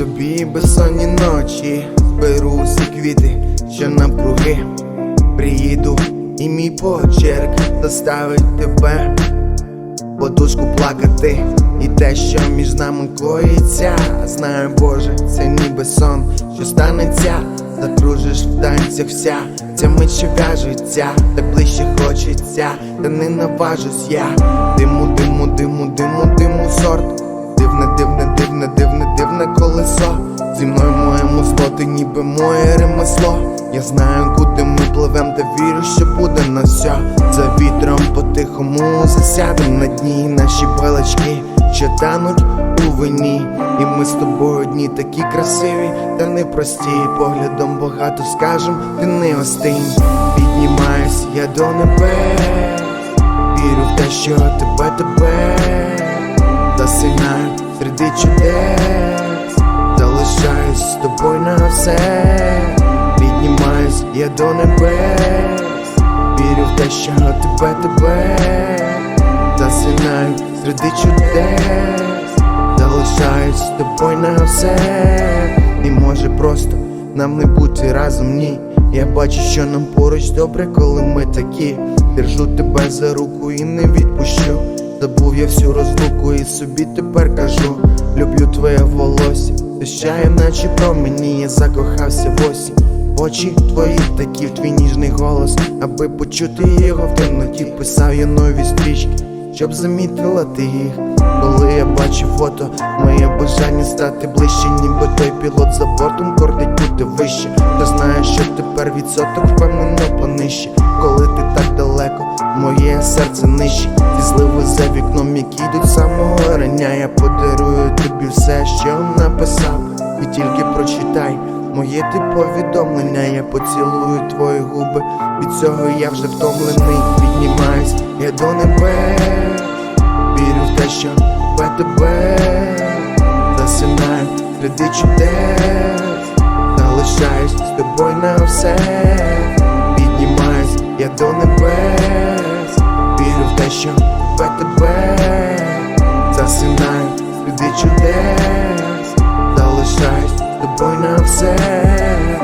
тобі безсонні ночі, зберу всі квіти, що навкруги. Приїду, і мій почерк заставить тебе подушку плакати, і те, що між нами коїться, знаю, Боже, це ніби сон, що станеться, закружиш в танцях вся, ця мить що в'яжеться, так ближче хочеться, та не наважусь я. Диму, диму, диму, зло, ти ніби моє ремесло. Я знаю, куди ми пливем, та вірю, що буде на все. За вітром по-тихому засядем на дні наші палички, що тануть у вині. І ми з тобою одні такі красиві, та непрості. Поглядом багато скажем, ти не остинь. Піднімаюсь я до небес, вірю в те, що тебе тебе засинаю серед чудес, тобою на все, піднімаюсь я до небес, вірю в те, що тебе тебе. Засинаю серед чудес, залишаюсь з тобою на все, і може просто нам не бути разом ні. Я бачу, що нам поруч добре, коли ми такі. Держу тебе за руку і не відпущу. Забув я всю розлуку і собі тепер кажу. Люблю твоє волосся, Вищає, наче промені, я закохався в осінь Очі твої такі в твій ніжний голос, аби почути його в темноті, писав я нові стрічки, щоб замітила ти їх. Коли я бачу фото, моє бажання стати ближче, ніби той пілот за бортом кортить бути вище. Та знаєш, що тепер відсоток впевнено понижче, коли ти так далеко, моє серце нижче. Ті зливи за вікном, які йдуть самого рання. Я подарую тобі все, що написав, і тільки прочитай. Моє ти повідомлення, я поцілую твої губи. Від цього я вже втомлений, піднімаюсь, я до небес. Вірю в те, що тебе тебе засинаю серед чудес, залишаюсь з тобою на все, піднімаюсь, я до небес, вірю в те, що тебе тебе серед чудес, залишаюсь з тобою на все.